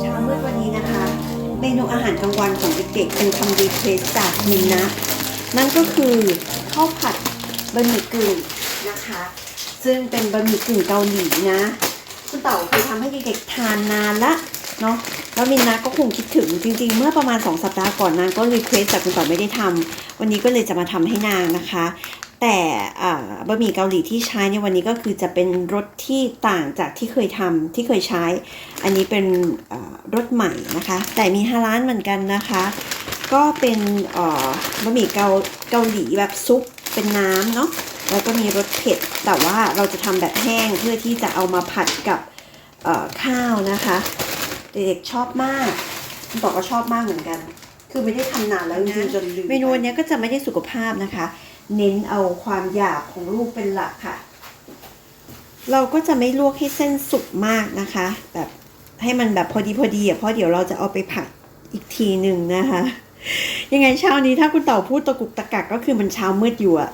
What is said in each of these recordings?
เช้ามืดวันนี้นะคะ เมนูอาหารกลางวันของเด็กๆเป็นคำรีเควสจากมินนะ นั่นก็คือข้าวผัดบะหมี่กึ่งนะคะ ซึ่งเป็นบะหมี่กึ่งเกาหลีนะ คุณเต่าเคยทำให้เด็กๆทานนานละเนาะ แล้วมินนะก็คงคิดถึงจริง ๆ เมื่อประมาณ 2 สัปดาห์ก่อนนางก็รีเควสแต่คุณต่าไม่ได้ทำวันนี้ก็เลยจะมาทำให้นางนะคะ แต่บะหมี่เกาหลีที่ใช้ในวันนี้ก็คือจะเป็นรสที่ต่างจากที่เคยทำที่เคยใช้ อันนี้เป็นรสใหม่นะคะ แต่มีฮาลานเหมือนกันนะคะ ก็เป็นบะหมี่เกาเกาหลีแบบซุปเป็นน้ำเนาะแล้วก็มีรสเผ็ด แต่ว่าเราจะทำแบบแห้งเพื่อที่จะเอามาผัดกับข้าวนะคะ เด็กๆชอบมากคุณบอกก็ชอบมากเหมือนกัน คือไม่ได้ทำนานแล้วจริงๆจนลืมเมนูอันเนี้ยก็จะไม่ได้สุขภาพนะคะ เน้นเอาความอยากของลูกเป็นหลักค่ะ เราก็จะไม่ลวกให้เส้นสุกมากนะคะ แบบให้มันแบบพอดีพอดีอะเพราะเดี๋ยวเราจะเอาไปผัดอีกทีหนึ่งนะคะ ยังไงเช้านี้ถ้าคุณเต่าพูดตะกุกตะกักก็คือมันเช้ามืดอยู่อะ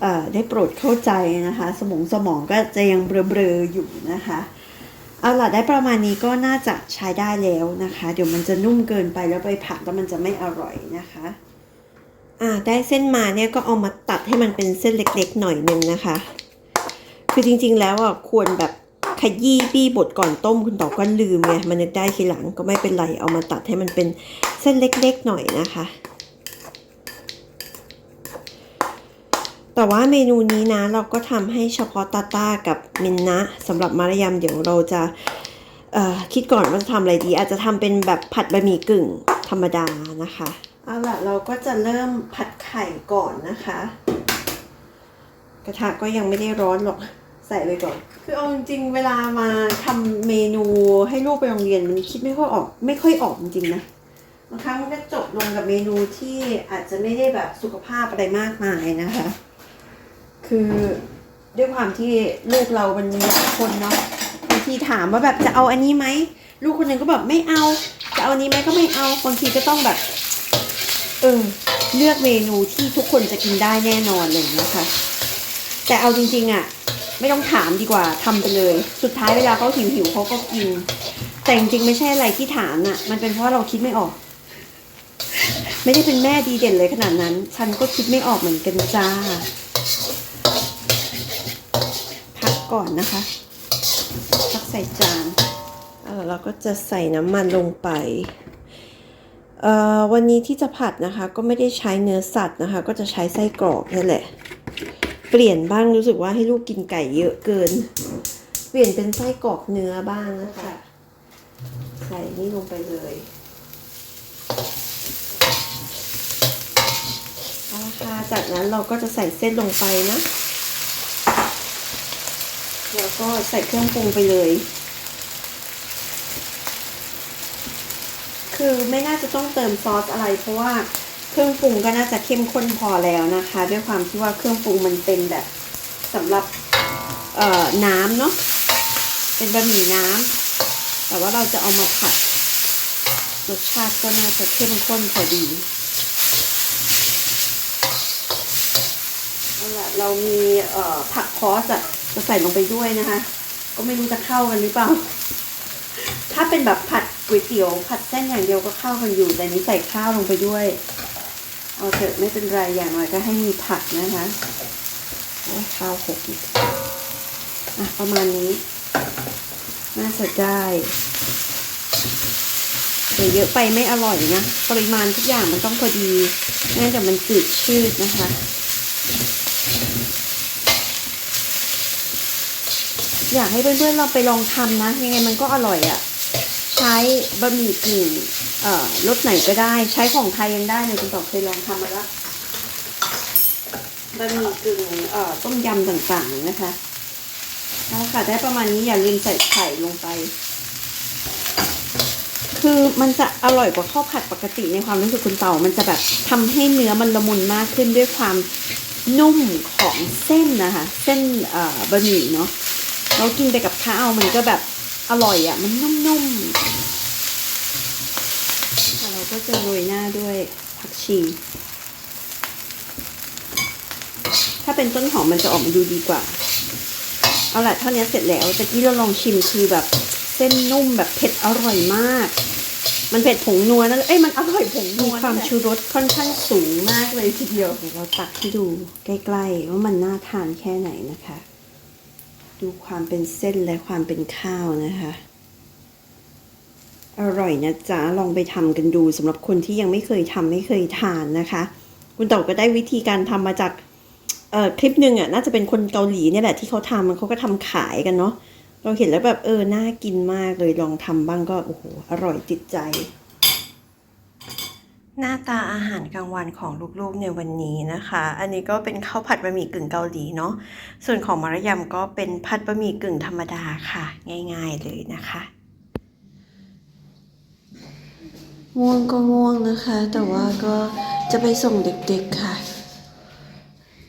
เอ่อได้โปรดเข้าใจนะคะ สมองสมองก็จะยังเบลอๆอยู่นะคะ เอาล่ะได้ประมาณนี้ก็น่าจะใช้ได้แล้วนะคะ เดี๋ยวมันจะนุ่มเกินไปแล้วไปผัดแล้วมันจะไม่อร่อยนะคะอ่าได้เส้นมาเนี่ยก็เอามาตัดให้มันเป็นเส้นเล็กๆหน่อยหนึงนะคะ คือจริงๆแล้วอะควรแบบขยี้ปี้บดก่อนต้มคุณต่อก็ลืมไงมันนึกได้ทีหลังก็ไม่เป็นไรเอามาตัดให้มันเป็นเส้นเล็กๆหน่อยนะคะ แต่ว่าเมนูนี้นะเราก็ทำให้เฉพาะตาต้ากับมินนะสำหรับมารยามเดี๋ยวเราจะคิดก่อนว่าจะทำอะไรดี อาจจะทำเป็นแบบผัดบะหมี่กึ่งธรรมดานะคะเอาล่ะเราก็จะเริ่มผัดไข่ก่อนนะคะ กระทะก็ยังไม่ได้ร้อนหรอกใส่ไปก่อน คือเอาจริงๆเวลามาทำเมนูให้ลูกไปโรงเรียนมันคิดไม่ค่อยออก ไม่ค่อยออกจริงๆนะบางครั้งมันก็จบลงกับเมนูที่อาจจะไม่ได้แบบสุขภาพอะไรมากมายนะคะ คือด้วยความที่ลูกเรามันมีหลายคนเนาะบางทีถามว่าแบบจะเอาอันนี้ไหมลูกคนหนึ่งก็แบบไม่เอา จะเอาอันนี้ไหมก็ไม่เอาบางทีก็ต้องแบบ เออเลือกเมนูที่ทุกคนจะกินได้แน่นอนเลยนะคะ แต่เอาจริงๆอะ่ะ ไม่ต้องถามดีกว่าทำไปเลย สุดท้ายเวลาเขาหิวหิวเขาก็กิน แต่จริงๆไม่ใช่อะไรที่ถามน่ะ มันเป็นเพราะเราคิดไม่ออก ไม่ได้เป็นแม่ดีเด่นเลยขนาดนั้น ฉันก็คิดไม่ออกเหมือนกันจ้า พั ก่อนนะคะพักใส่จานแล้วเราก็จะใส่น้ำมันลงไปเอ่อวันนี้ที่จะผัดนะคะ ก็ไม่ได้ใช้เนื้อสัตว์นะคะ ก็จะใช้ไส้กรอกนี่แหละ เปลี่ยนบ้างรู้สึกว่าให้ลูกกินไก่เยอะเกิน เปลี่ยนเป็นไส้กรอกเนื้อบ้างนะคะ ใส่นี่ลงไปเลยเอาละค่ะจากนั้นเราก็จะใส่เส้นลงไปนะ แล้วก็ใส่เครื่องปรุงไปเลย คือไม่น่าจะต้องเติมซอสอะไร เพราะว่าเครื่องปรุงก็น่าจะเข้มข้นพอแล้วนะคะ ด้วยความที่ว่าเครื่องปรุงมันเป็นแบบสำหรับน้ำเนาะเป็นบะหมี่น้ำแต่ว่าเราจะเอามาผัดรสชาติก็น่าจะเข้มข้นพอดีเอาละเรามีผักคอสอะ จะใส่ลงไปด้วยนะคะ ก็ไม่รู้จะเข้ากันหรือเปล่า ถ้าเป็นแบบผัดก๋วยเตี๋ยว ผัดเส้นอย่างเดียวก็เข้ากันอยู่ แต่นี้ใส่ข้าวลงไปด้วย เอาเถอะไม่เป็นไรอย่างน้อยก็ให้มีผักนะคะโอ้ข้าวหกอีกอะประมาณนี้ น่าจะได้เดี๋ยวเยอะไปไม่อร่อยนะ ปริมาณทุกอย่างมันต้องพอดีไม่งั้นเดี๋ยวมันจืดชืดนะคะ อยากให้เพื่อนๆเราไปลองทำนะ ยังไงมันก็อร่อยอะ่ะ ใช้บะหมี่กึ่งเอ่อรสไหนก็ได้ ใช้ของไทยยังได้เลยคุณต่อเคยลองทำมาแล้วบะหมี่กึ่งเอ่อต้มยำต่างๆนะคะเอาค่ะได้ประมาณนี้อย่าลืมใส่ไข่ลงไป คือมันจะอร่อยกว่าข้าวผัดปกติในความรู้สึกคุณเต่า มันจะแบบทำให้เนื้อมันละมุนมากขึ้นด้วยความนุ่มของเส้นนะคะ เส้นเอ่อบะหมี่เนาะ เรากินไปกับข้าวมันก็แบบอร่อยอะ่ะ มันนุ่มๆเราก็จะโรยหน้าด้วยผักชี ถ้าเป็นต้นหอมมันจะออกมาดูดีกว่า เอาละเท่านี้เสร็จแล้วตะกี้เราลองชิมคือแบบเส้นนุ่มแบบเผ็ดอร่อยมาก มันเผ็ดผงนัวนั่นเอ้ยมันอร่อยผงนัวมีความชูรสค่อนข้างสูงมากเลยทีเดียว เราตักให้ดูใกล้ๆว่ามันน่าทานแค่ไหนนะคะ ดูความเป็นเส้นและความเป็นข้าวนะคะ อร่อยนะจ๊ะ ลองไปทำกันดูสำหรับคนที่ยังไม่เคยทำไม่เคยทานนะคะ คุณเต่อก็ได้วิธีการทำมาจากเอ่อคลิปหนึ่งอะน่าจะเป็นคนเกาหลีเนี่ยแหละที่เขาทำมันเขาก็ทำขายกันเนาะเราเห็นแล้วแบบเออน่ากินมากเลยลองทำบ้างก็โอ้โหอร่อยติดใจ หน้าตาอาหารกลางวันของลูกๆในวันนี้นะคะ อันนี้ก็เป็นข้าวผัดบะหมี่กึ่งเกาหลีเนาะ ส่วนของมารยำก็เป็นผัดบะหมี่กึ่งธรรมดาค่ะ ง่าย ๆเลยนะคะ ง่วงก็ง่วงนะคะ แต่ว่าก็จะไปส่งเด็กๆค่ะ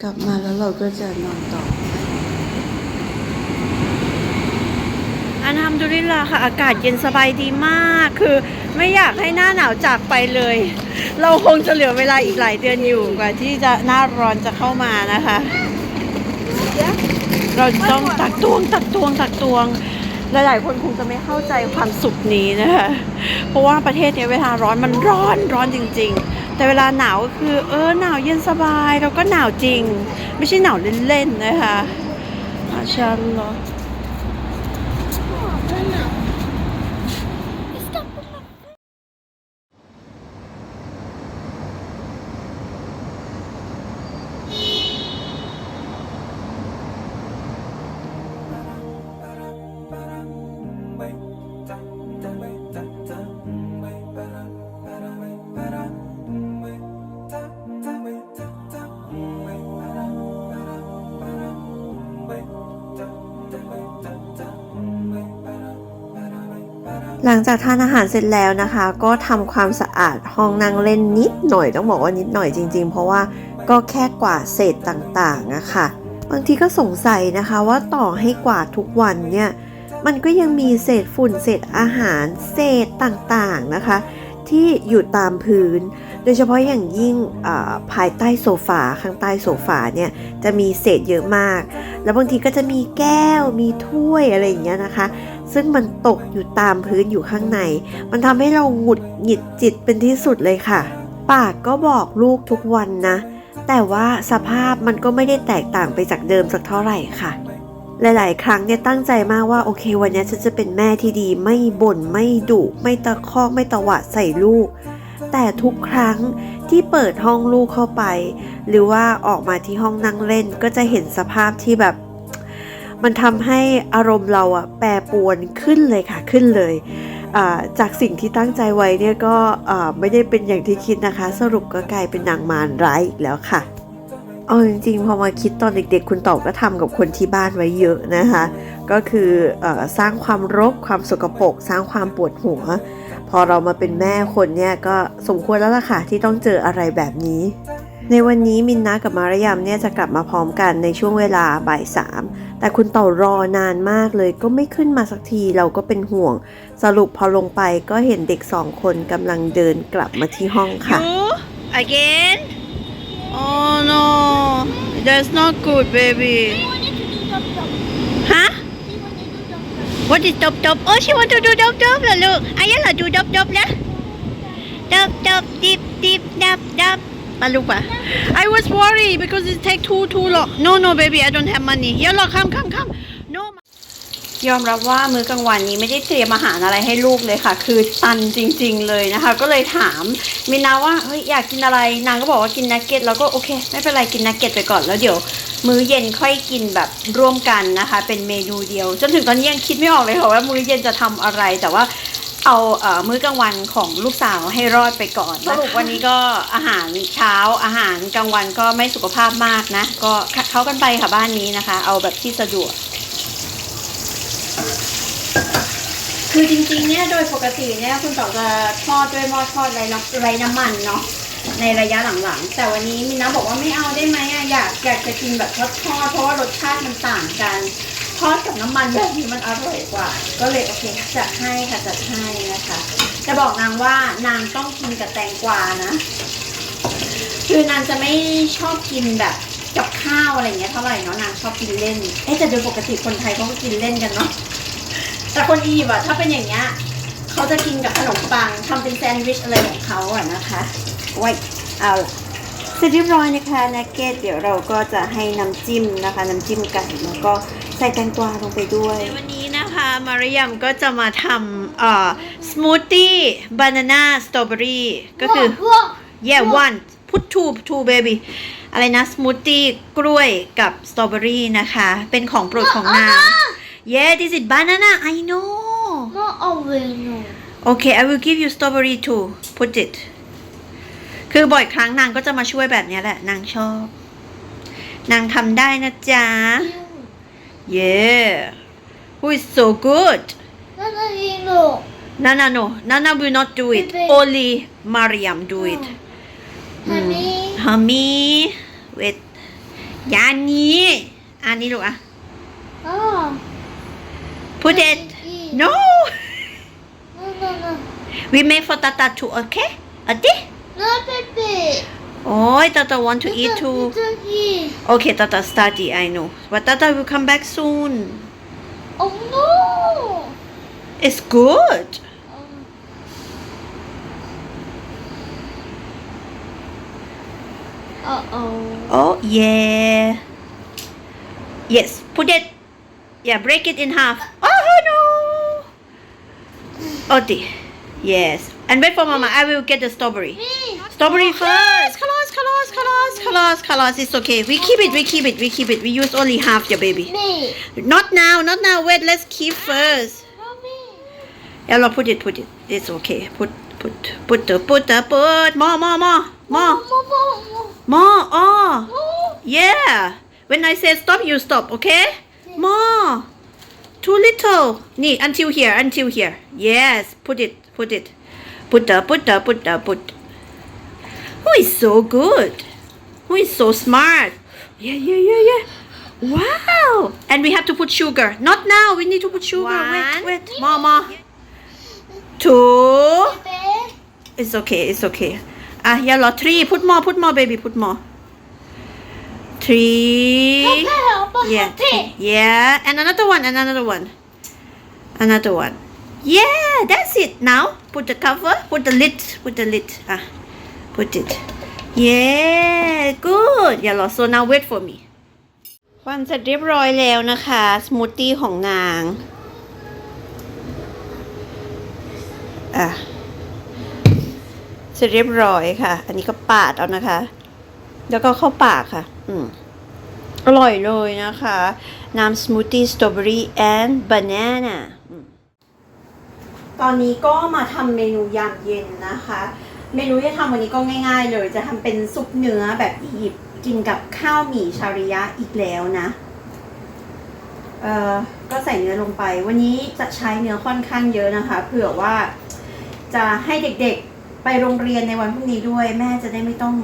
กลับมาแล้วเราก็จะนอนต่อ อันทำดุลิลลาค่ะ อากาศเย็นสบายดีมาก คือ ไม่อยากให้หน้าหนาวจากไปเลย เราคงจะเหลือเวลาอีกหลายเดือนอยู่กว่าที่จะหน้าร้อนจะเข้ามานะคะ เราต้องตักตวงตักตวงตักตวงหลายๆคนคงจะไม่เข้าใจความสุขนี้นะคะ เพราะว่าประเทศเนี้ยเวลาร้อนมันร้อนร้อนจริง ๆ แต่เวลาหนาวก็คือ เออหนาวเย็นสบายแล้วก็หนาวจริง ไม่ใช่หนาวเล่นๆนะคะอาชันเหรอ หลังจากทานอาหารเสร็จแล้วนะคะ ก็ทำความสะอาดห้องนั่งเล่นนิดหน่อยต้องบอกว่านิดหน่อยจริง ๆ เพราะว่าก็แค่กวาดเศษต่างๆอะค่ะ บางทีก็สงสัยนะคะว่าต่อให้กวาดทุกวันเนี่ยมันก็ยังมีเศษฝุ่นเศษอาหารเศษต่างๆนะคะ ที่อยู่ตามพื้น โดยเฉพาะอย่างยิ่งภายใต้โซฟาข้างใต้โซฟาเนี่ยจะมีเศษเยอะมาก แล้วบางทีก็จะมีแก้วมีถ้วยอะไรอย่างเงี้ยนะคะ ซึ่งมันตกอยู่ตามพื้นอยู่ข้างใน มันทำให้เราหงุดหงิดจิตเป็นที่สุดเลยค่ะ ปากก็บอกลูกทุกวันนะ แต่ว่าสภาพมันก็ไม่ได้แตกต่างไปจากเดิมสักเท่าไหร่ค่ะ หลาย ๆ ครั้งเนี่ยตั้งใจมากว่าโอเควันนี้ฉันจะเป็นแม่ที่ดี ไม่บ่นไม่ดุไม่ตะคอกไม่ตะหวะใส่ลูก แต่ทุกครั้งที่เปิดห้องลูกเข้าไป หรือว่าออกมาที่ห้องนั่งเล่นก็จะเห็นสภาพที่แบบ มันทำให้อารมณ์เราอะแปรปวนขึ้นเลยค่ะขึ้นเลยจากสิ่งที่ตั้งใจไว้เนี่ยก็ไม่ได้เป็นอย่างที่คิดนะคะ สรุปก็กลายเป็นนางมารร้ายอีกแล้วค่ะเอาจริงๆพอมาคิดตอนเด็กๆ คุณต่อก็ทำกับคนที่บ้านไว้เยอะนะคะ ก็คือเออสร้างความรกความสกปรกสร้างความปวดหัว พอเรามาเป็นแม่คนเนี่ยก็สมควรแล้วล่ะค่ะที่ต้องเจออะไรแบบนี้ ในวันนี้มินนะกับมารยามเนี่ยจะกลับมาพร้อมกันในช่วงเวลาบ่ายสามแต่คุณเต่อรอนานมากเลยก็ไม่ขึ้นมาสักทีเราก็เป็นห่วง สรุปพอลงไปก็เห็นเด็กสองคนกำลังเดินกลับมาที่ห้องค่ะ You again? Oh no, that's not good, baby. Huh? What is dop dop? Oh, she want to do dop dop lah, look. Ayah lah do dop dop lah. Dop dop, dip dip, dap dap. Palu pa. I was worried because it take too too long. No no, baby, I don't have money. Yeah, look, come come come. No. ยอมรับว่ามื้อกลางวันนี้ไม่ได้เตรียมอาหารอะไรให้ลูกเลยค่ะ คือตันจริง ๆ เลยนะคะ ก็เลยถามมินาว่าเฮ้ยอยากกินอะไรนางก็บอกว่ากินนักเก็ตแล้วก็โอเค ไม่เป็นไรกินนักเก็ตไปก่อนแล้วเดี๋ยว มื้อเย็นค่อยกินแบบร่วมกันนะคะ เป็นเมนูเดียว จนถึงตอนนี้ยังคิดไม่ออกเลยค่ะว่ามื้อเย็นจะทำอะไรแต่ว่า เอาเอ่อมื้อกลางวันของลูกสาวให้รอดไปก่อนสรุปวันนี้ก็อาหารเช้าอาหารกลางวันก็ไม่สุขภาพมากนะ ก็เข้ากันไปค่ะบ้านนี้นะคะ เอาแบบที่สะดวก คือจริงๆเนี่ยโดยปกติเนี่ยคุณต่อจะทอดด้วยหม้อทอดไร้น้ำไร้น้ำมันเนาะในระยะหลังๆ แต่วันนี้มินนะบอกว่าไม่เอาได้ไหมอะอยากอยากจะกินแบบทอดทอดเพราะว่ารสชาติมันต่างกัน ทอดกับน้ำมันแบบนี้มันอร่อยกว่า ก็เลยโอเคจัดให้ค่ะจัดให้นะคะ จะบอกนางว่านางต้องกินกับแตงกวานะ คือนางจะไม่ชอบกินแบบกับข้าวอะไรเงี้ยเท่าไหร่เนาะนางชอบกินเล่นเอ๊ะแต่โดยปกติคนไทยเขาก็กินเล่นกันเนาะแต่คนอียิปต์อะถ้าเป็นอย่างเงี้ยเขาจะกินกับขนมปังทำเป็นแซนด์วิชอะไรของเขาอะนะคะไว้เอาล่ะเสร็จเรียบร้อยนะคะนักเก็ตเดี๋ยวเราก็จะให้น้ำจิ้มนะคะ น้ำจิ้มไก่แล้วก็ ใส่แตงกวาลงไปด้วยวันนี้นะคะมาริยมก็จะมาทำเอ่อสมูทตี้บานาน่าสตรอเบอรี่ก็คือ yeah one put two two baby อะไรนะสมูทตี้กล้วยกับสตรอเบอรี่นะคะ เป็นของโปรดของนาง yeah this is banana I know Not aveno. okay I will give you strawberry too put it คือบ่อยครั้งนางก็จะมาช่วยแบบเนี้ยแหละ นางชอบ นางทำได้นะจ๊ะ yeah who is so good Not aveno. Nana no Nana will not do it Baby. only Mariam do it Honey. ฮามีเวทยานี้อันนี้ลูกอะ Oh. put it no No, no, no. we make for Tata too okay อะดิ No, baby. Oh, Tata want to eat too. Okay, Tata study, I know. But Tata will come back soon. Oh no! It's good. Uh oh. Oh yeah. Yes, put it. Yeah, break it in half. Oh no! Oh dear. Yes and wait for mama I will get the strawberry. Strawberry first. Colors, colors, colors, colors, colors. It's okay. We keep it. We keep it. We keep it. We use only half, your baby. Me. Not now. Not now. Wait. Let's keep ah, first. Mommy. Yeah, no, put it. Put it. It's okay. Put, put, put the, put the, put more, more, more, more, more. Oh. yeah. When I say stop, you stop. Okay? More. Too little. Nee, until here. Until here. Yes. Put it. Put it. Put the, put the, put. Who is so good? Who is so smart? Yeah, yeah, yeah, yeah. Wow! And we have to put sugar. Not now. We need to put sugar. Wait, wait. Mama. Two. It's okay. It's okay. Ah, yellow. Three. Put more. Put more, baby. Put more. Three. Yeah. Yeah. And another one. And another one. Another one. Yeah. That's it. Now put the cover. Put the lid. Put the lid. Ah. Put it. Yeah. Good. Yellow. So now wait for me. วันเสร็จเรียบร้อยแล้วนะคะ สมูทตี้ของนาง อะ เสร็จเรียบร้อยค่ะ อันนี้ก็ปาดเอานะคะ แล้วก็เข้าปากค่ะ อืม อร่อยเลยนะคะ น้ำสมูทตี้สตรอเบอรี่แอนด์บานาน่า ตอนนี้ก็มาทำเมนูยามเย็นนะคะ เมนูที่จะทำวันนี้ก็ง่าย ๆ เลยจะทำเป็นซุปเนื้อแบบอียิปต์กินกับข้าวหมี่ชาริยะอีกแล้วนะเอ่อก็ใส่เนื้อลงไป วันนี้จะใช้เนื้อค่อนข้างเยอะนะคะ เผื่อว่าจะให้เด็กๆไปโรงเรียนในวันพรุ่งนี้ด้วย แม่จะได้ไม่ต้อง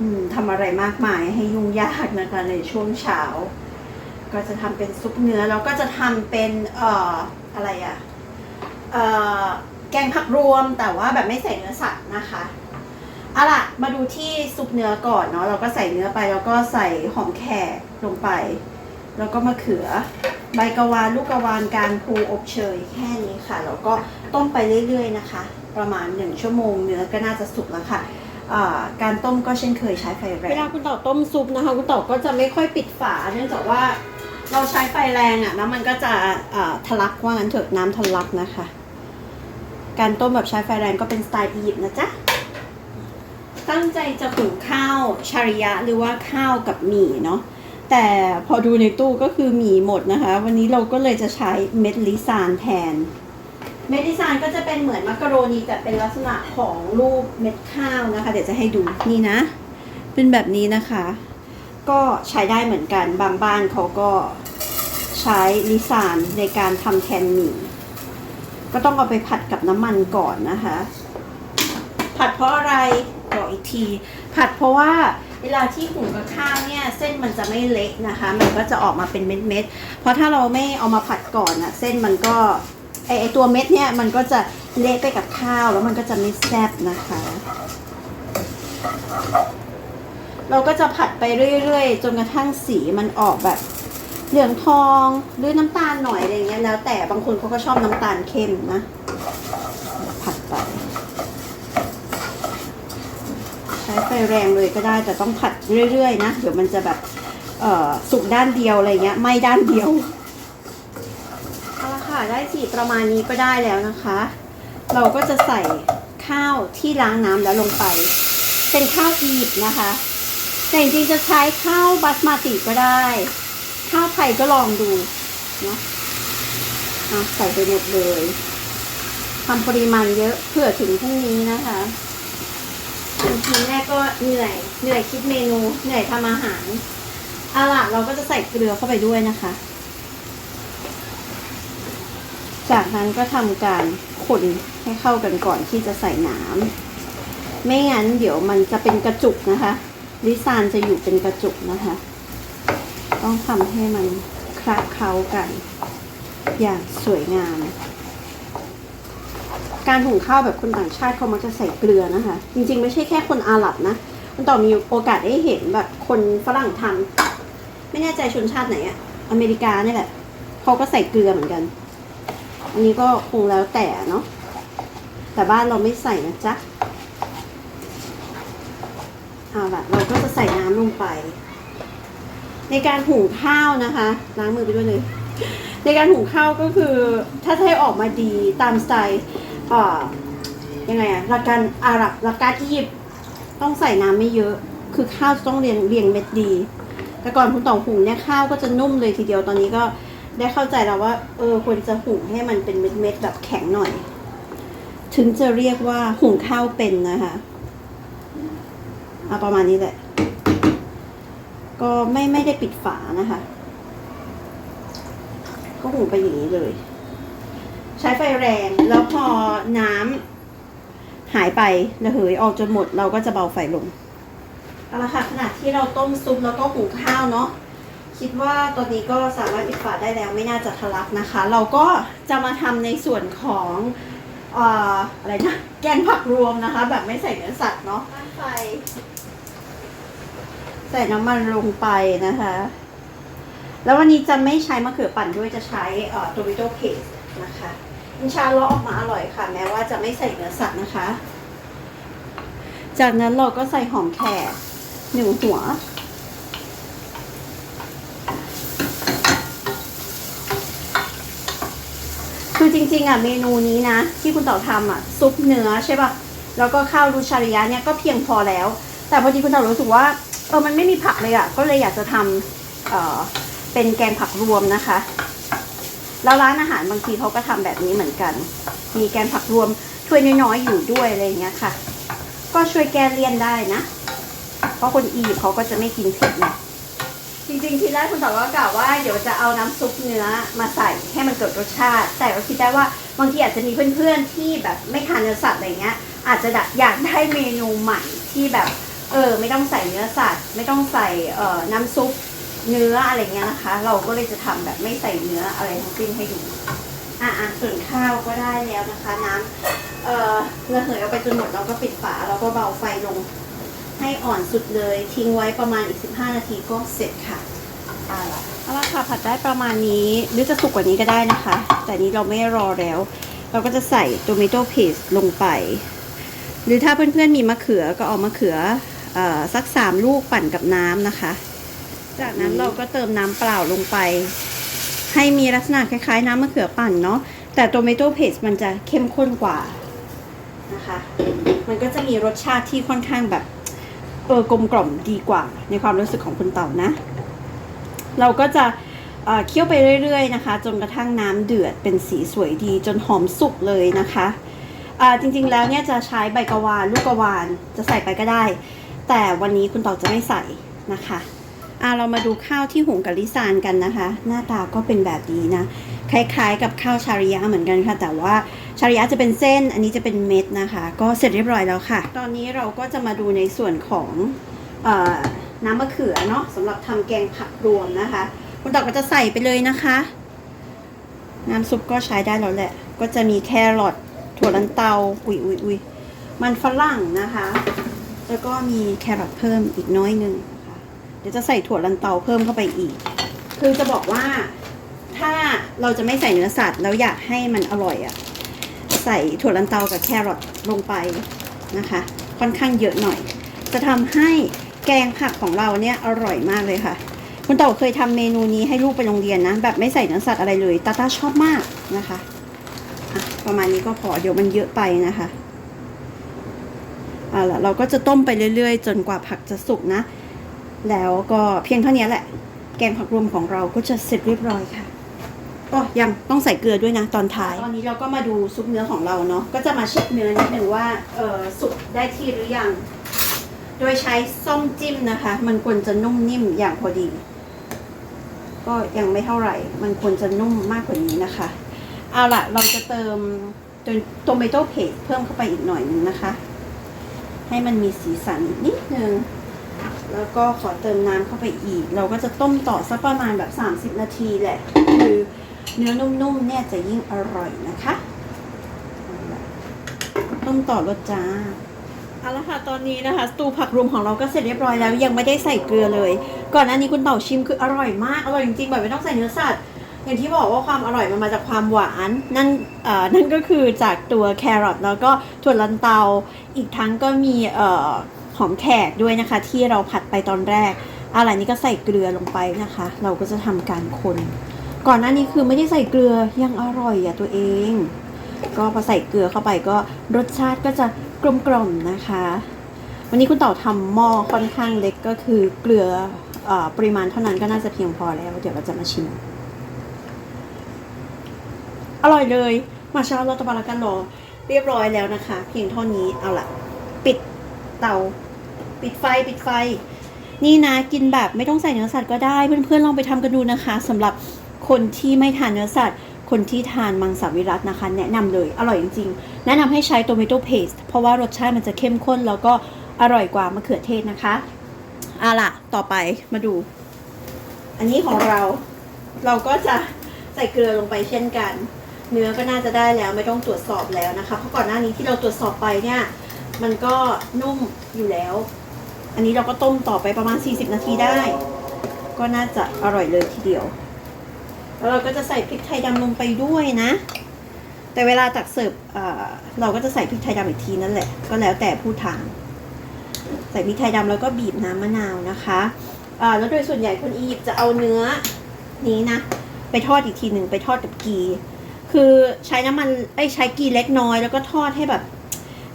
อทำอะไรมากมายให้ยุ่งยากนะคะในช่วงเช้า ก็จะทำเป็นซุปเนื้อแล้วก็จะทำเป็นเอ่ออะไรอะเอ่อ แกงผักรวมแต่ว่าแบบไม่ใส่เนื้อสัตว์นะคะเอาล่ะมาดูที่ซุปเนื้อก่อนเนาะเราก็ใส่เนื้อไปแล้วก็ใส่หอมแขกลงไป แล้วก็มะเขือ ใบกะวานลูกกะวานการพูอบเชยแค่นี้ค่ะแล้วก็ต้มไปเรื่อยๆนะคะ ประมาณ1ชั่วโมงเนื้อก็น่าจะสุกแล้วค่ะการต้มก็เช่นเคยใช้ไฟแรงเวลาคุณต่อต้มซุปนะคะ คุณต่อก็จะไม่ค่อยปิดฝา เนื่องจากว่าเราใช้ไฟแรงอะ่ะแล้วมันก็จะอ่าทะลักว่างั้นเถอะน้ำทะลักนะคะ การต้มแบบใช้ไฟแรงก็เป็นสไตล์อียิปต์นะจ๊ะ ตั้งใจจะหุงข้าวชาริยะหรือว่าข้าวกับหมี่เนาะ แต่พอดูในตู้ก็คือหมี่หมดนะคะ วันนี้เราก็เลยจะใช้เม็ดลิซานแทน เม็ดลิซานก็จะเป็นเหมือนมักกะโรนีแต่เป็นลักษณะของรูปเม็ดข้าวนะคะ เดี๋ยวจะให้ดูนี่นะ เป็นแบบนี้นะคะ ก็ใช้ได้เหมือนกัน บางบ้านเขาก็ใช้ลิซานในการทำแทนหมี่ ก็ต้องเอาไปผัดกับน้ำมันก่อนนะคะ ผัดเพราะอะไรบอกอีกที ผัดเพราะว่าเวลาที่หุงกับข้าวเนี่ยเส้นมันจะไม่เละนะคะ มันก็จะออกมาเป็นเม็ดๆเพราะถ้าเราไม่เอามาผัดก่อนนะเส้นมันก็ไอไอตัวเม็ดเนี่ยมันก็จะเละไปกับข้าวแล้วมันก็จะไม่แซ่บนะคะ เราก็จะผัดไปเรื่อยๆ จนกระทั่งสีมันออกแบบ เหลืองทองหรือน้ำตาลหน่อยอะไรเงี้ยแล้วแต่บางคนเขาก็ชอบน้ำตาลเข้มนะ ผัดไป ใช้ไฟแรงเลยก็ได้แต่ต้องผัดเรื่อยๆนะ เดี๋ยวมันจะแบบเออสุกด้านเดียวอะไรเงี้ยไม่ด้านเดียวเอาละค่ะได้สีประมาณนี้ก็ได้แล้วนะคะ เราก็จะใส่ข้าวที่ล้างน้ำแล้วลงไป เป็นข้าวอีบนะคะ แต่จริงๆจะใช้ข้าวบาสมาติก็ได้ ข้าวไทยก็ลองดูเนาะใส่ไปหมดเลยทำปริมาณเยอะเพื่อถึงพรุ่งนี้นะคะบางทีแม่ก็เหนื่อย เหนื่อยคิดเมนู เหนื่อยทำอาหารเอาล่ะเราก็จะใส่เกลือเข้าไปด้วยนะคะ จากนั้นก็ทำการคนให้เข้ากันก่อนที่จะใส่น้ำไม่งั้นเดี๋ยวมันจะเป็นกระจุกนะคะ ลิซานจะอยู่เป็นกระจุกนะคะ ต้องทำให้มันคลักเคล้ากัน อย่างสวยงาม การหุงข้าวแบบคนต่างชาติเขามักจะใส่เกลือนะคะ จริงๆ ไม่ใช่แค่คนอาหรับนะมันต่อมีโอกาสได้เห็นแบบคนฝรั่งทำไม่แน่ใจชนชาติไหนอะอเมริกาเนี่ยแหละเขาก็ใส่เกลือเหมือนกัน อันนี้ก็คงแล้วแต่เนาะแต่บ้านเราไม่ใส่นะจ๊ะเอาละเราก็จะใส่น้ำลงไป ในการหุงข้าวนะคะล้างมือไปด้วยเลย ในการหุงข้าวก็คือถ้าให้ออกมาดีตามสไตล์เอ่อยังไงอะหลักการอาหรับหลักการอียิปต์ต้องใส่น้ำไม่เยอะ คือข้าวจะต้องเรียงเรียงเม็ดดี แต่ก่อนคุณต่อหุงเนี่ยข้าวก็จะนุ่มเลยทีเดียวตอนนี้ก็ได้เข้าใจแล้วว่า เออควรจะหุงให้มันเป็นเม็ดเม็ดๆแบบแข็งหน่อย ถึงจะเรียกว่าหุงข้าวเป็นนะคะเอาประมาณนี้แหละ ก็ไม่ไม่ได้ปิดฝานะคะ ก็หุงไปอย่างนี้เลย ใช้ไฟแรงแล้วพอน้ำหายไประเหยออกจนหมดเราก็จะเบาไฟลงเอาละค่ะขณะที่เราต้มซุปแล้วก็หุงข้าวเนาะคิดว่าตอนนี้ก็สามารถปิดฝาได้แล้วไม่น่าจะทะลักนะคะ เราก็จะมาทำในส่วนของเอ่ออะไรนะแกงผักรวมนะคะ แบบไม่ใส่เนื้อสัตว์เนาะตั้งไฟ ใส่น้ำมันลงไปนะคะ แล้ววันนี้จะไม่ใช้มะเขือปั่นด้วยจะใช้เอ่อ tomato paste นะคะอินชาลอออกมาอร่อยค่ะ แม้ว่าจะไม่ใส่เนื้อสัตว์นะคะ จากนั้นเราก็ใส่หอมแขกหนึ่งหัวคือจริงๆอะเมนูนี้นะ ที่คุณต่อทำอะ ซุปเนื้อใช่ป่ะ แล้วก็ข้าวรูชาริยะเนี่ยก็เพียงพอแล้ว แต่พอดีคุณต่อรู้สึกว่า เออมันไม่มีผักเลยอะ่ะ ก็เลยอยากจะทำเอ่อเป็นแกงผักรวมนะคะ แล้วร้านอาหารบางทีเขาก็ทำแบบนี้เหมือนกัน มีแกงผักรวมถ้วยน้อยๆอยู่ด้วยอะไรเงี้ยค่ะ ก็ช่วยแก้เลี่ยนได้นะ เพราะคนอียิปต์เขาก็จะไม่กินเผ็ดนะจริงๆทีแรกคุณต่อก็กล่าวว่าเดี๋ยวจะเอาน้ำซุปเนื้อมาใส่ให้มันเกิดรสชาติ แต่ก็คิดได้ว่าบางทีอาจจะมีเพื่อนๆที่แบบไม่ทานเนื้อสัตว์อะไรเงี้ยอาจจะอยากได้เมนูใหม่ที่แบบ เออ ไม่ต้องใส่เนื้อสัตว์ ไม่ต้องใส่เอ่อน้ำซุปเนื้ออะไรเงี้ยนะคะ เราก็เลยจะทำแบบไม่ใส่เนื้ออะไรทั้งสิ้นให้ดูอะอะส่วนข้าวก็ได้แล้วนะคะ น้ำเอ่อระเหยออกไปจนหมดเราก็ปิดฝาแล้วก็เบาไฟลง ให้อ่อนสุดเลยทิ้งไว้ประมาณอีก 15 นาทีก็เสร็จค่ะเอาละเอาละค่ะผัดได้ประมาณนี้หรือจะสุกกว่านี้ก็ได้นะคะ แต่นี้เราไม่รอแล้ว เราก็จะใส่ tomato paste ลงไป หรือถ้าเพื่อนๆมีมะเขือก็เอามะเขือ สักสามลูกปั่นกับน้ำนะคะ จากนั้นเราก็เติมน้ำเปล่าลงไป ให้มีลักษณะคล้ายๆ น้ำมะเขือปั่นเนาะแต่โตเมโตเพสมันจะเข้มข้นกว่านะคะ มันก็จะมีรสชาติที่ค่อนข้างแบบเออกลมกล่อมดีกว่า ในความรู้สึกของคุณเต่านะ เราก็จะเอ่อเคี่ยวไปเรื่อยๆนะคะ จนกระทั่งน้ำเดือดเป็นสีสวยดีจนหอมสุกเลยนะคะอ่าจริงๆแล้วเนี่ยจะใช้ใบกะวานลูกกะวานจะใส่ไปก็ได้ แต่วันนี้คุณต่อจะไม่ใส่นะคะอ่าเรามาดูข้าวที่หุงกับลิซานกันนะคะ หน้าตาก็เป็นแบบนี้นะ คล้ายๆ กับข้าวชาริยะเหมือนกันค่ะ แต่ว่าชาริยะจะเป็นเส้น อันนี้จะเป็นเม็ดนะคะ ก็เสร็จเรียบร้อยแล้วค่ะ ตอนนี้เราก็จะมาดูในส่วนของอน้ำมะเขือเนาะสำหรับทำแกงผักรวมนะคะ คุณตอก็จะใส่ไปเลยนะคะ น้ำซุปก็ใช้ได้แล้วแหละ ก็จะมีแครอทถั่วลันเตา อุ้ยอุ้ยอุ้ยมันฝรั่งนะคะ แล้วก็มีแครอทเพิ่มอีกน้อยหนึ่งนะคะเดี๋ยวจะใส่ถั่วลันเตาเพิ่มเข้าไปอีก คือจะบอกว่าถ้าเราจะไม่ใส่เนื้อสัตว์แล้วอยากให้มันอร่อยอะ่ะใส่ถั่วลันเตากับแครอทลงไปนะคะ ค่อนข้างเยอะหน่อย จะทำให้แกงผักของเราเนี่ยอร่อยมากเลยค่ะ คุณเต่าเคยทำเมนูนี้ให้ลูกไปโรงเรียนนะ แบบไม่ใส่เนื้อสัตว์อะไรเลยตาตาชอบมากนะคะะประมาณนี้ก็พอเดี๋ยวมันเยอะไปนะคะ อาละเราก็จะต้มไปเรื่อย ๆ จนกว่าผักจะสุกนะ แล้วก็เพียงเท่านี้แหละ แกงผักรวมของเราก็จะเสร็จเรียบร้อยค่ะก็ยังต้องใส่เกลือด้วยนะตอนท้าย ตอนนี้เราก็มาดูซุปเนื้อของเราเนาะ ก็จะมาเช็คเนื้อนิดนึงว่าเออสุกได้ที่หรือยัง โดยใช้ส้มจิ้มนะคะ มันควรจะนุ่มนิ่มอย่างพอดี ก็ยังไม่เท่าไหร่ มันควรจะนุ่มมากกว่านี้นะคะ เอาละเราจะเติมโตเมโต้เพสเพิ่มเข้าไปอีกหน่อยนึงนะคะ ให้มันมีสีสันนิดนึง แล้วก็ขอเติมน้ำเข้าไปอีก เราก็จะต้มต่อสักประมาณแบบ 30 นาทีแหละ คือเนื้อนุ่มๆเนี่ยจะยิ่งอร่อยนะคะ ต้มต่อรสจ้าเอาละค่ะตอนนี้นะคะสตูผักรวมของเราก็เสร็จเรียบร้อยแล้วยังไม่ได้ใส่เกลือเลย ก่อนหน้านี้คุณเต่าชิมคืออร่อยมาก อร่อยจริงๆแบบไม่ต้องใส่เนื้อสัตว์ อย่างที่บอกว่าความอร่อยมันมาจากความหวาน นั่นเอ่อนั่นก็คือจากตัวแครอทแล้วก็ถั่วลันเตา อีกทั้งก็มีเอ่อหอมแขกด้วยนะคะ ที่เราผัดไปตอนแรกอะไรนี้ก็ใส่เกลือลงไปนะคะ เราก็จะทำการคน ก่อนหน้านี้คือไม่ได้ใส่เกลือยังอร่อยอะตัวเอง ก็พอใส่เกลือเข้าไปก็รสชาติก็จะกลมกล่อมนะคะ วันนี้คุณเต่าทำหม้อค่อนข้างเล็กก็คือเกลืออปริมาณเท่านั้นก็น่าจะเพียงพอแล้ว เดี๋ยวเราจะมาชิม อร่อยเลย มาเช้าเราตะบารากันรอ เรียบร้อยแล้วนะคะ เพียงเท่านี้เอาละปิดเตา ปิดไฟปิดไฟ นี่นะกินแบบไม่ต้องใส่เนื้อสัตว์ก็ได้เพื่อนๆลองไปทำกันดูนะคะสำหรับคนที่ไม่ทานเนื้อสัตว์ คนที่ทานมังสวิรัตนะคะ แนะนำเลยอร่อยจริงๆ แนะนำให้ใช้โตเมโตเพสเพราะว่ารสชาติมันจะเข้มข้นแล้วก็อร่อยกว่ามะเขือเทศนะคะเอาล่ะ ต่อไปมาดู อันนี้ของเรา เราก็จะใส่เกลือลงไปเช่นกัน เนื้อก็น่าจะได้แล้วไม่ต้องตรวจสอบแล้วนะคะ เพราะก่อนหน้านี้ที่เราตรวจสอบไปเนี่ย มันก็นุ่มอยู่แล้ว อันนี้เราก็ต้มต่อไปประมาณ 40 นาทีได้ ก็น่าจะอร่อยเลยทีเดียว แล้วเราก็จะใส่พริกไทยดำลงไปด้วยนะ แต่เวลาตักเสิร์ฟเเราก็จะใส่พริกไทยดำอีกทีนั่นแหละ ก็แล้วแต่ผู้ทานใส่พริกไทยดำแล้วก็บีบน้ำมะนาวนะคะแล้วโดยส่วนใหญ่คนอียิปต์จะเอาเนื้อนี้นะ ไปทอดอีกทีหนึ่งไปทอดกับกี คือใช้น้ำมันไอ้ใช้กีเล็กน้อยแล้วก็ทอดให้แบบ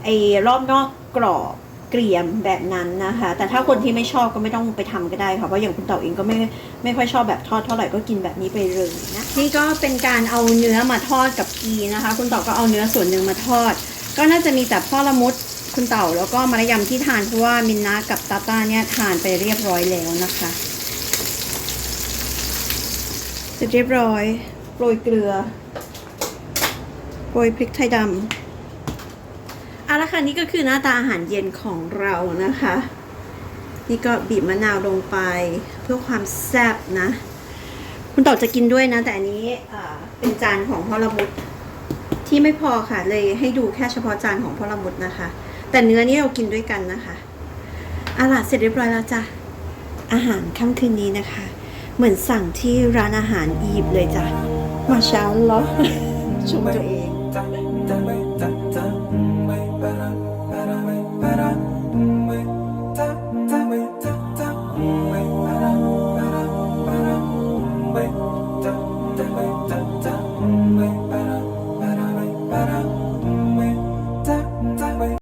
ไอ้รอบนอกกรอบเกรียมแบบนั้นนะคะ แต่ถ้าคนที่ไม่ชอบก็ไม่ต้องไปทำก็ได้ค่ะเพราะอย่างคุณเต่าเองก็ไม่ไม่ค่อยชอบแบบทอดเท่าไหร่ก็กินแบบนี้ไปเลยนะนี่ก็เป็นการเอาเนื้อมาทอดกับกีนะคะ คุณเต่าก็เอาเนื้อส่วนหนึ่งมาทอด ก็น่าจะมีแต่พ่อละมุดคุณเต่าแล้วก็มารยำที่ทานเพราะว่ามินนากับตาต้าเนี่ยทานไปเรียบร้อยแล้วนะคะเสร็จเรียบร้อยโรยเกลือ โรยพริกไทยดำเอาละค่ะนี่ก็คือหน้าตาอาหารเย็นของเรานะคะ นี่ก็บีบมะนาวลงไปเพื่อความแซ่บนะ คุณต่อจะกินด้วยนะ แต่อันนี้เป็นจานของพ่อละมุดที่ไม่พอค่ะเลยให้ดูแค่เฉพาะจานของพ่อละมุดนะคะ แต่เนื้อนี้เรากินด้วยกันนะคะอาล่ะเสร็จเรียบร้อยแล้วจ้ะอาหารค่ำคืนนี้นะคะ เหมือนสั่งที่ร้านอาหารอียิปต์เลยจ้ะมาเช้าเหรอชมตัวเอง